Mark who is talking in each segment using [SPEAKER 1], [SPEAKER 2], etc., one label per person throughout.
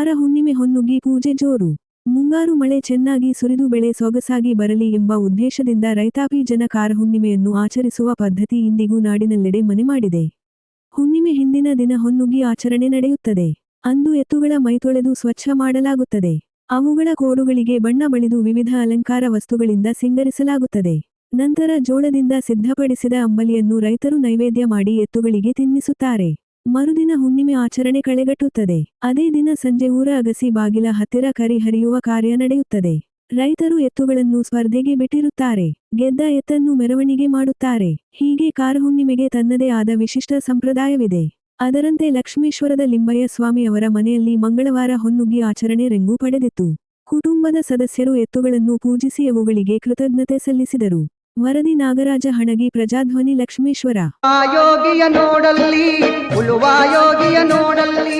[SPEAKER 1] ನಿರೀಕ್ಷೆ ಜೋರು. ಮುಂಗಾರು ಮಳೆ ಚೆನ್ನಾಗಿ ಸುರಿದು ಬೆಳೆ ಸೊಗಸಾಗಿ ಬರಲಿ ಎಂಬ ಉದ್ದೇಶದಿಂದ ರೈತಾಪಿ ಜನ ಕಾರ ಹುಣ್ಣಿಮೆಯನ್ನು ಆಚರಿಸುವ ಪದ್ಧತಿ ಇಂದಿಗೂ ನಾಡಿನೆಲ್ಲೆಡೆ ಮನೆ ಮಾಡಿದೆ. ಹುಣ್ಣಿಮೆ ಹಿಂದಿನ ದಿನ ಹೊನ್ನುಗ್ಗಿ ಆಚರಣೆ ನಡೆಯುತ್ತದೆ. ಅಂದು ಎತ್ತುಗಳ ಮೈತೊಳೆದು ಸ್ವಚ್ಛ ಮಾಡಲಾಗುತ್ತದೆ. ಅವುಗಳ ಕೋಡುಗಳಿಗೆ ಬಣ್ಣ ಬಳಿದು ವಿವಿಧ ಅಲಂಕಾರ ವಸ್ತುಗಳಿಂದ ಸಿಂಗರಿಸಲಾಗುತ್ತದೆ. ನಂತರ ಜೋಳದಿಂದ ಸಿದ್ಧಪಡಿಸಿದ ಅಂಬಲಿಯನ್ನು ರೈತರು ನೈವೇದ್ಯ ಮಾಡಿ ಎತ್ತುಗಳಿಗೆ ತಿನ್ನಿಸುತ್ತಾರೆ. ಮರುದಿನ ಹುಣ್ಣಿಮೆ ಆಚರಣೆ ಕಳೆಗಟ್ಟುತ್ತದೆ. ಅದೇ ದಿನ ಸಂಜೆ ಊರ ಅಗಸಿ ಬಾಗಿಲ ಹತ್ತಿರ ಕರಿ ಹರಿಯುವ ಕಾರ್ಯ ನಡೆಯುತ್ತದೆ. ರೈತರು ಎತ್ತುಗಳನ್ನು ಸ್ಪರ್ಧೆಗೆ ಬಿಟ್ಟಿರುತ್ತಾರೆ. ಗೆದ್ದ ಎತ್ತನ್ನು ಮೆರವಣಿಗೆ ಮಾಡುತ್ತಾರೆ. ಹೀಗೆ ಕಾರಹುಣ್ಣಿಮೆಗೆ ತನ್ನದೇ ಆದ ವಿಶಿಷ್ಟ ಸಂಪ್ರದಾಯವಿದೆ. ಅದರಂತೆ ಲಕ್ಷ್ಮೇಶ್ವರದ ಲಿಂಬಯ್ಯ ಸ್ವಾಮಿ ಅವರ ಮನೆಯಲ್ಲಿ ಮಂಗಳವಾರ ಹೊನ್ನುಗ್ಗಿ ಆಚರಣೆ ರೆಂಗು ಪಡೆದಿತ್ತು. ಕುಟುಂಬದ ಸದಸ್ಯರು ಎತ್ತುಗಳನ್ನು ಪೂಜಿಸಿ ಅವುಗಳಿಗೆ ಕೃತಜ್ಞತೆ ಸಲ್ಲಿಸಿದರು. ವರದಿ ನಾಗರಾಜ ಹಣಗಿ ಪ್ರಜಾಧ್ವನಿ ಲಕ್ಷ್ಮೇಶ್ವರ.
[SPEAKER 2] ಆಯೋಗಿಯ ಯೋಗಿಯ ನೋಡಲ್ಲಿ ಉಳುವ ಯೋಗಿಯ ನೋಡಲ್ಲಿ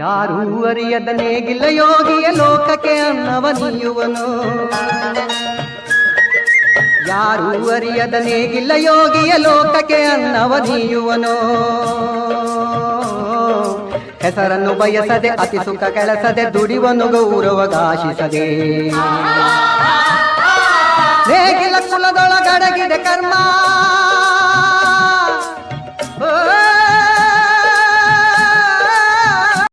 [SPEAKER 2] ಯಾರೂ ಅರಿಯದ ನೇಗಿಲ್ಲ ಯೋಗಿಯ ಲೋಕಕ್ಕೆ ಅನ್ನವ ನೀಯುವನು ಯಾರೂ ಅರಿಯದ ನೇಗಿಲ್ಲ ಯೋಗಿಯ ಲೋಕಕ್ಕೆ ಅನ್ನವ ನೀಯುವನು ಹೆಸರನ್ನು ಬಯಸದೆ, ಅತಿ ಸುಖ ಕೆಲಸದೆ ದುಡಿವನು ಗೌರವಗಾಶಿಸದೆ ನೇಗಿಲ ಕುಲದೊಳಗಡಗಿದೆ ಕರ್ಮ.